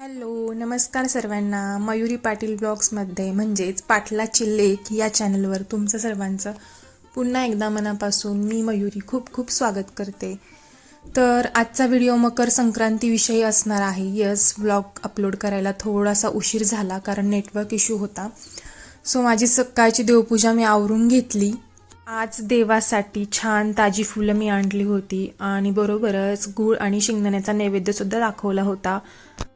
Hello नमस्कार सर्वांना. मयुरी पाटील ब्लॉग्समध्ये म्हणजेच पाटलाची लेख या चॅनलवर तुमचं सर्वांचं पुन्हा एकदा मनापासून मी मयुरी खूप खूप स्वागत करते. तर आजचा व्हिडिओ मकर संक्रांतीविषयी असणार आहे. यस ब्लॉग अपलोड करायला थोडासा उशीर झाला कारण नेटवर्क इश्यू होता. सो माझी सकाळची देवपूजा मी आवरून घेतली. आज देवासाठी छान ताजी फुलं मी आणली होती आणि बरोबरच गूळ आणि शेंगदाण्याचा नैवेद्यसुद्धा दाखवला होता.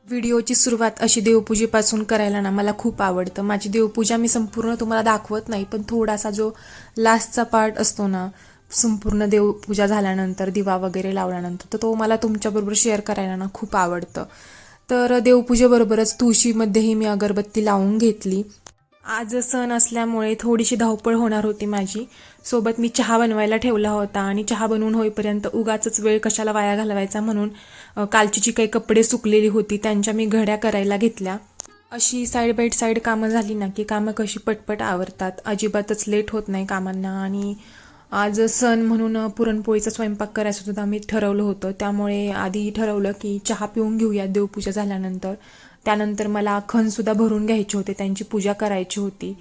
व्हिडिओची सुरुवात अशी देवपूजेपासून करायला ना मला खूप आवडतं. माझी देवपूजा मी संपूर्ण तुम्हाला दाखवत नाही पण थोडासा जो लास्टचा पार्ट असतो ना संपूर्ण देवपूजा झाल्यानंतर दिवा वगैरे लावल्यानंतर तर तो मला तुमच्याबरोबर शेअर करायला ना खूप आवडतं. तर देवपूजेबरोबरच तुळशीमध्येही मी अगरबत्ती लावून घेतली. आज सण असल्यामुळे थोडीशी धावपळ होणार होती माझी. सोबत मी चहा बनवायला ठेवला होता आणि चहा बनवून होईपर्यंत उगाच वेळ कशाला वाया घालवायचा म्हणून कालची जी काही कपडे सुकलेली होती त्यांच्या मी घड्या करायला घेतल्या. अशी साईड बाय साईड कामं झाली ना की कामं कशी पटपट आवरतात. अजिबातच लेट होत नाही कामांना आणि आज सण म्हणून पुरणपोळीचा स्वयंपाक करायचं सुद्धा मी ठरवलं होतं. त्यामुळे आधी ठरवलं की चहा पिऊन घेऊया देवपूजा झाल्यानंतर. त्यानंतर मला खणसुद्धा भरून घ्यायचे होते त्यांची पूजा करायची होती.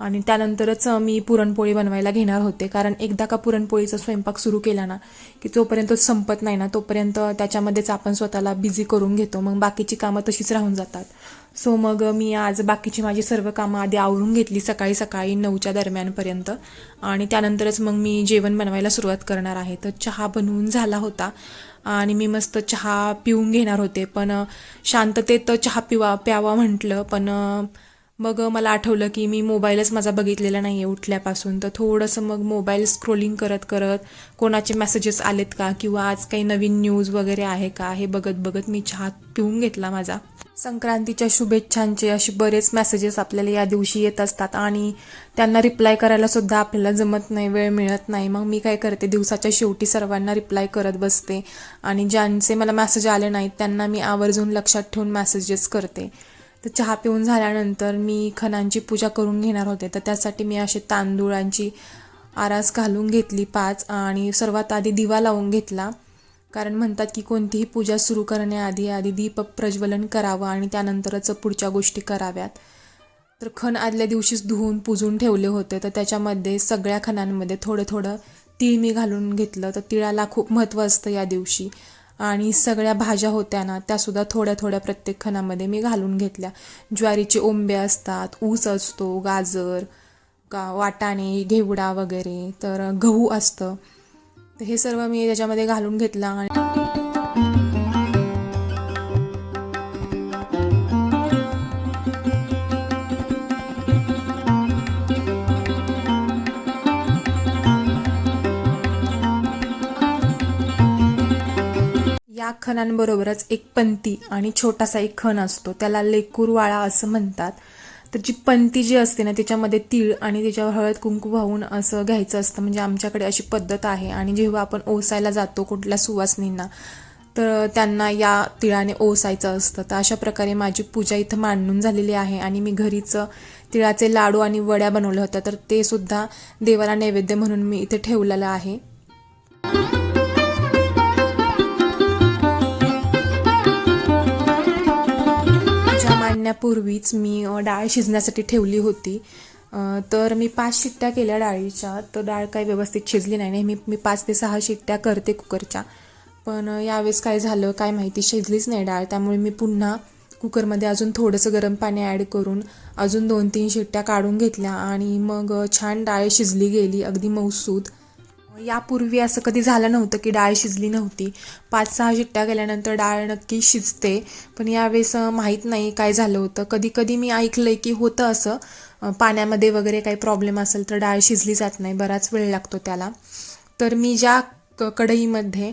आणि त्यानंतरच मी पुरणपोळी बनवायला घेणार होते. कारण एकदा का पुरणपोळीचा स्वयंपाक सुरू केला ना की जोपर्यंत संपत नाही ना तोपर्यंत त्याच्यामध्येच आपण स्वतःला बिझी करून घेतो. मग बाकीची कामं तशीच राहून जातात. सो मग मी आज बाकीची माझी सर्व कामं आधी आवरून घेतली सकाळी सकाळी नऊच्या दरम्यानपर्यंत. आणि त्यानंतरच मग मी जेवण बनवायला सुरुवात करणार आहे. तर चहा बनवून झाला होता. आणि मी मस्त चहा पिऊन घेणार होते. पण शांततेत चहा पिवा प्यावा म्हटलं. पण मग मला आठवलं की मी मोबाईलच माझा बघितलेला नाही आहे उठल्यापासून. तर थोडंसं मग मोबाईल स्क्रोलिंग करत करत कोणाचे मेसेजेस आलेत का? किंवा आज काही नवीन न्यूज वगैरे आहे का? हे बघत बघत मी चहा पिऊन घेतला माझा. संक्रांतीच्या शुभेच्छांचे असे बरेच मेसेजेस आपल्याला या दिवशी येत असतात आणि त्यांना रिप्लाय करायला सुद्धा आपल्याला जमत नाही वेळ मिळत नाही. मग मी काय करते? दिवसाच्या शेवटी सर्वांना रिप्लाय करत बसते आणि ज्यांचे मला मेसेज आले नाहीत त्यांना मी आवर्जून लक्षात ठेवून मेसेजेस करते. तर चहा पिऊन झाल्यानंतर मी खणांची पूजा करून घेणार होते. तर त्यासाठी मी असे तांदूळांची आरास घालून घेतली पाच आणि सर्वात आधी दिवा लावून घेतला. कारण म्हणतात की कोणतीही पूजा सुरू करण्याआधी आधी दीप प्रज्वलन करावं आणि त्यानंतरच पुढच्या गोष्टी कराव्यात. तर खण आदल्या दिवशीच धुवून पुजून ठेवले होते. तर त्याच्यामध्ये सगळ्या खणांमध्ये थोडं थोडं तीळ मी घालून घेतलं. तर तिळाला खूप महत्त्व असतं या दिवशी. आणि सगळ्या भाज्या होत्या ना त्यासुद्धा थोड्या थोड्या प्रत्येक खणामध्ये मी घालून घेतल्या. ज्वारीचे ओंबे असतात ऊस असतो गाजर का वाटाणे घेवडा वगैरे तर गहू असतं. हे सर्व मी त्याच्यामध्ये घालून घेतलं आणि या खणांबरोबरच एक पंती आणि छोटासा एक खण असतो. त्याला लेकूरवाळा असं म्हणतात. तर जी पंती जी असते ना त्याच्यामध्ये तीळ आणि त्याच्यावर हळद कुंकू वाहून असं घ्यायचं असतं. म्हणजे आमच्याकडे अशी पद्धत आहे. आणि जेव्हा आपण ओसायला जातो कुठल्या सुवासनींना तर त्यांना या तिळाने ओसायचं असतं. तर अशा प्रकारे माझी पूजा इथं मांडून झालेली आहे. आणि मी घरीचं तिळाचे लाडू आणि वड्या बनवल्या होत्या. तर ते सुद्धा देवाला नैवेद्य म्हणून मी इथे ठेवलेलं आहे. आणण्यापूर्वीच मी डाळ शिजण्यासाठी ठेवली होती. तर मी पाच शिट्ट्या केल्या डाळीच्या. तर डाळ काही व्यवस्थित शिजली नाही. नेहमी मी पाच ते सहा शिट्ट्या करते कुकरच्या. पण यावेळेस काय झालं काय माहिती शिजलीच नाही डाळ. त्यामुळे मी पुन्हा कुकरमध्ये अजून थोडंसं गरम पाणी ॲड करून अजून दोन तीन शिट्ट्या काढून घेतल्या. आणि मग छान डाळ शिजली गेली. अगदी मऊसूद. यापूर्वी असं कधी झालं नव्हतं की डाळ शिजली नव्हती. पाच सहा शिट्ट्या गेल्यानंतर डाळ नक्की शिजते. पण यावेळेस माहीत नाही काय झालं होतं. कधी कधी मी ऐकलंय की होतं असं. पाण्यामध्ये वगैरे काही प्रॉब्लेम असेल तर डाळ शिजली जात नाही. बराच वेळ लागतो त्याला. तर मी ज्या क कढईमध्ये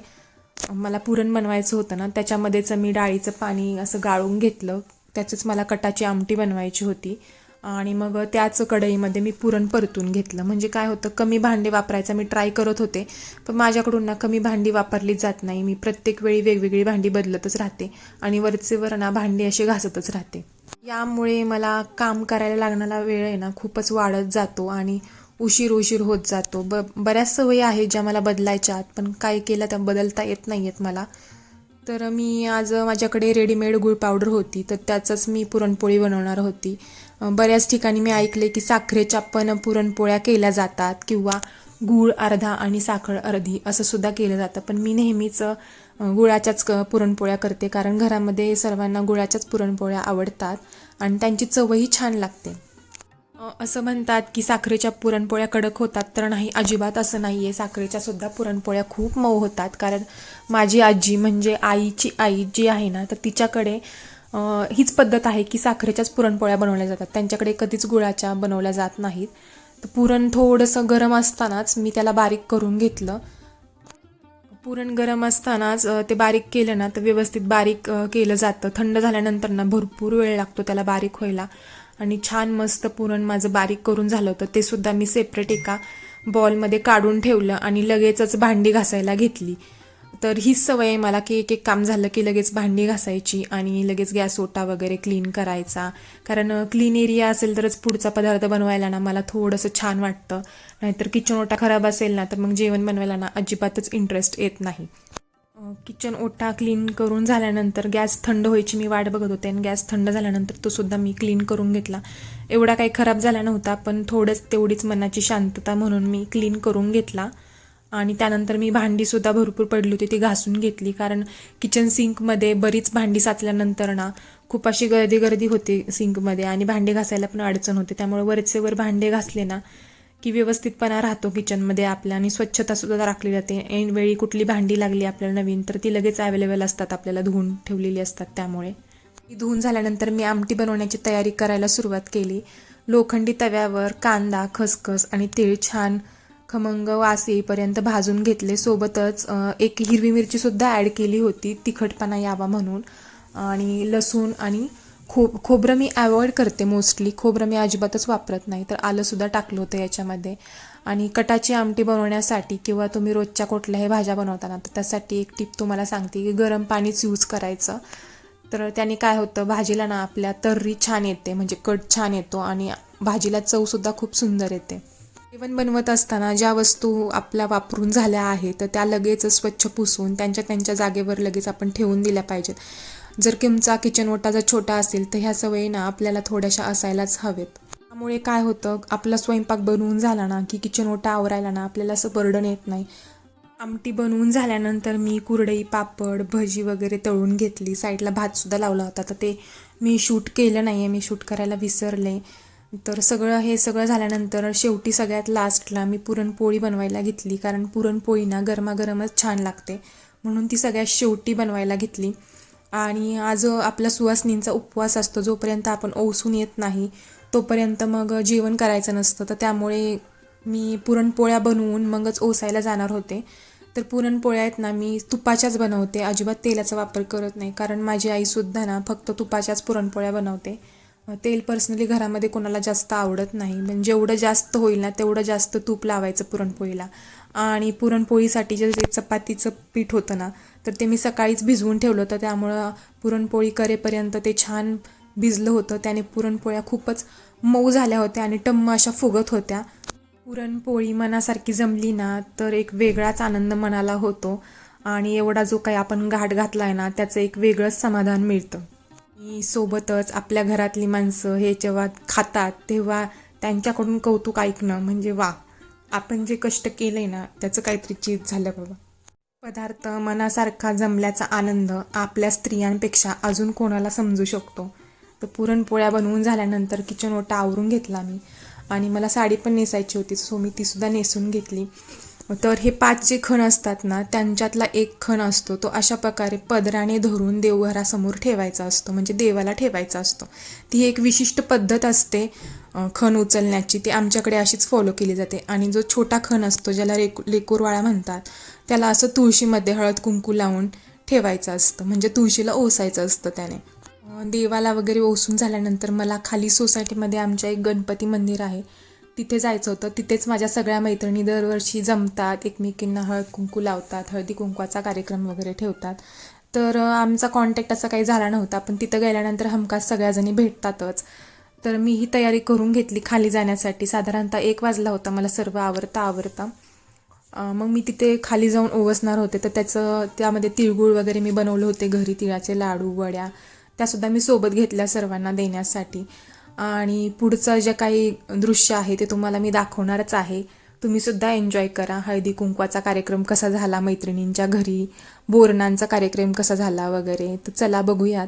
मला पुरण बनवायचं होतं ना त्याच्यामध्येच मी डाळीचं पाणी असं गाळून घेतलं. त्याचंच मला कटाची आमटी बनवायची होती. आणि मग त्याच कढईमध्ये मी पुरण परतून घेतलं. म्हणजे काय होतं कमी भांडे वापरायचं मी ट्राय करत होते पण माझ्याकडून ना कमी भांडी वापरली जात नाही. मी प्रत्येक वेळी वेगवेगळी भांडी बदलतच राहते आणि वरचे वर ना भांडी अशी घासतच राहते. यामुळे मला काम करायला लागणारा वेळ आहे ना खूपच वाढत जातो आणि उशीर उशीर होत जातो. ब बऱ्याच सवयी आहेत ज्या मला बदलायच्या आहेत पण काय केलं त्या बदलता येत नाही आहेत मला. तर मी आज माझ्याकडे रेडीमेड गुळ पावडर होती तर त्याचंच मी पुरणपोळी बनवणार होती. बऱ्याच ठिकाणी मी ऐकले की साखरेच्या पण पुरणपोळ्या केल्या जातात किंवा गूळ अर्धा आणि साखर अर्धी असं सुद्धा केलं जातं. पण मी नेहमीच गुळाच्याच क- पुरणपोळ्या करते कारण घरामध्ये सर्वांना गुळाच्याच पुरणपोळ्या आवडतात आणि त्यांची चवही छान लागते. असं म्हणतात की साखरेच्या पुरणपोळ्या कडक होतात तर नाही अजिबात असं नाही आहे साखरेच्या सुद्धा पुरणपोळ्या खूप मऊ होतात. कारण माझी आजी म्हणजे आईची आई जी आहे ना तर तिच्याकडे हीच पद्धत आहे की साखरेच्याच पुरणपोळ्या बनवल्या जातात. त्यांच्याकडे कधीच गुळाच्या बनवल्या जात नाहीत. तर पुरण थोडंसं गरम असतानाच मी त्याला बारीक करून घेतलं. पुरण गरम असतानाच ते बारीक केलं ना तर व्यवस्थित बारीक केलं जातं. थंड झाल्यानंतर ना भरपूर वेळ लागतो त्याला बारीक व्हायला. आणि छान मस्त पुरण माझं बारीक करून झालं होतं. ते सुद्धा मी सेपरेट एका बॉलमध्ये काढून ठेवलं आणि लगेचच भांडी घासायला घेतली. तर हीच सवय आहे मला की एक एक काम झालं की लगेच भांडी घासायची आणि लगेच गॅस ओटा वगैरे क्लीन करायचा. कारण क्लीन एरिया असेल तरच पुढचा पदार्थ बनवायला ना मला थोडंसं छान वाटतं. नाहीतर किचन ओटा खराब असेल ना तर मग जेवण बनवायला ना अजिबातच इंटरेस्ट येत नाही. किचन ओटा क्लीन करून झाल्यानंतर गॅस थंड व्हायची मी वाट बघत होते आणि गॅस थंड झाल्यानंतर तो सुद्धा मी क्लीन करून घेतला. एवढा काही खराब झाला नव्हता पण थोडंच तेवढीच मनाची शांतता म्हणून मी क्लीन करून घेतला. आणि त्यानंतर मी भांडीसुद्धा भरपूर पडली होती ती घासून घेतली. कारण किचन सिंकमध्ये बरीच भांडी साचल्यानंतर ना खूप अशी गर्दी गर्दी होते सिंकमध्ये आणि भांडे घासायला पण अडचण होते. त्यामुळे वरचे वर भांडे घासले ना की व्यवस्थितपणा राहतो किचनमध्ये आपल्या आणि स्वच्छता सुद्धा राखली जाते. ऐनवेळी कुठली भांडी लागली आपल्याला नवीन तर ती लगेच अवेलेबल असतात आपल्याला धुवून ठेवलेली असतात त्यामुळे. ती धुवून झाल्यानंतर मी आमटी बनवण्याची तयारी करायला सुरुवात केली. लोखंडी तव्यावर कांदा खसखस आणि तीळ छान खमंग वास येईपर्यंत भाजून घेतले. सोबतच एक हिरवी मिरचीसुद्धा ॲड केली होती. तिखटपणा यावा म्हणून. आणि लसूण आणि खो खोबरं मी अवॉइड करते मोस्टली खोबरं मी अजिबातच वापरत नाही. तर आलंसुद्धा टाकलं होतं याच्यामध्ये. आणि कटाची आमटी बनवण्यासाठी किंवा तुम्ही रोजच्या कुठल्याही भाज्या बनवताना तर त्यासाठी एक टिप तुम्हाला सांगते की गरम पाणीच यूज करायचं. तर त्याने काय होतं भाजीला ना आपल्या तर्री छान येते. म्हणजे कट छान येतो आणि भाजीला चवसुद्धा खूप सुंदर येते. जेवण बनवत असताना ज्या वस्तू आपल्या वापरून झाल्या आहेत तर त्या लगेच स्वच्छ पुसून त्यांच्या त्यांच्या जागेवर लगेच आपण ठेवून दिल्या पाहिजेत. जर किमचा किचन ओटा जर छोटा असेल तर ह्या सवयी ना आपल्याला थोड्याशा असायलाच हवेत. त्यामुळे काय होतं आपला स्वयंपाक बनवून झाला ना की किचन ओटा आवरायला ना आपल्याला असं बर्डन येत नाही. आमटी बनवून झाल्यानंतर मी कुरडई पापड भजी वगैरे तळून घेतली. साईडला भातसुद्धा लावला होता तर ते मी शूट केलं नाही आहे मी शूट करायला विसरले. तर सगळं हे सगळं झाल्यानंतर शेवटी सगळ्यात लास्टला मी पुरणपोळी बनवायला घेतली. कारण पुरणपोळी ना गरमागरमच छान लागते. म्हणून ती सगळ्यात शेवटी बनवायला घेतली. आणि आज आपला सुवासनींचा उपवास असतो. जोपर्यंत आपण ओसून येत नाही तोपर्यंत मग जेवण करायचं नसतं. तर त्यामुळे मी पुरणपोळ्या बनवून मगच ओसायला जाणार होते. तर पुरणपोळ्या आहेत ना मी तुपाच्याच बनवते. अजिबात तेलाचा वापर करत नाही. कारण माझी आईसुद्धा ना फक्त तुपाच्याच पुरणपोळ्या बनवते. तेल पर्सनली घरामध्ये कोणाला जास्त आवडत नाही. म्हणजे जेवढं जास्त होईल ना तेवढं जास्त तूप लावायचं पुरणपोळीला. आणि पुरणपोळीसाठी जे चपातीचं पीठ होतं ना तर ते मी सकाळीच भिजवून ठेवलं होतं. त्यामुळं पुरणपोळी करेपर्यंत ते छान भिजलं होतं. त्याने पुरणपोळ्या खूपच मऊ झाल्या होत्या आणि टम्म अशा फुगत होत्या. पुरणपोळी मनासारखी जमली ना तर एक वेगळाच आनंद मनाला होतो. आणि एवढा जो काही आपण घाट घातला आहे ना त्याचं एक वेगळंच समाधान मिळतं. आणि सोबतच आपल्या घरातली माणसं हे जेव्हा खातात तेव्हा त्यांच्याकडून कौतुक ऐकणं म्हणजे वा आपण जे कष्ट केलंय ना त्याचं काहीतरी चीज झालं बाबा. पदार्थ मनासारखा जमल्याचा आनंद आपल्या स्त्रियांपेक्षा अजून कोणाला समजू शकतो? तर पुरणपोळ्या बनवून झाल्यानंतर किचन ओटा आवरून घेतला मी. आणि मला साडी पण नेसायची होती सो मी तीसुद्धा नेसून घेतली. तर हे पाच जे खण असतात ना त्यांच्यातला एक खण असतो. तो अशा प्रकारे पदराने धरून देवघरासमोर ठेवायचा असतो. म्हणजे देवाला ठेवायचा असतो. ती एक विशिष्ट पद्धत असते खण उचलण्याची. ती आमच्याकडे अशीच फॉलो केली जाते. आणि जो छोटा खण असतो ज्याला रेकू लेकूरवाळा म्हणतात त्याला असं तुळशीमध्ये हळद कुंकू लावून ठेवायचं असतं. म्हणजे तुळशीला ओसायचं असतं त्याने. देवाला वगैरे ओसून झाल्यानंतर मला खाली सोसायटीमध्ये आमच्या एक गणपती मंदिर आहे. तिथे जायचं होतं. तिथेच माझ्या सगळ्या मैत्रिणी दरवर्षी जमतात. एकमेकींना हळद कुंकू लावतात हळदी कुंकवाचा कार्यक्रम वगैरे ठेवतात. तर आमचा कॉन्टॅक्ट असा काही झाला नव्हता पण तिथं गेल्यानंतर हमखास सगळ्याजणी भेटतातच. तर मी ही तयारी करून घेतली खाली जाण्यासाठी. साधारणतः एक वाजला होता मला सर्व आवरता आवरता. मग मी तिथे खाली जाऊन ओवसणार होते. तर त्याचं त्यामध्ये तिळगुळ वगैरे मी बनवले होते. घरी तिळाचे लाडू वड्या. त्यासुद्धा मी सोबत घेतल्या सर्वांना देण्यासाठी. आणि पुढचं जे काही दृश्य आहे ते तुम्हाला मी दाखवणारच आहे. तुम्हीसुद्धा एन्जॉय करा. हळदी कुंकवाचा कार्यक्रम कसा झाला मैत्रिणींच्या घरी? बोरणांचा कार्यक्रम कसा झाला वगैरे? तर चला बघूयात.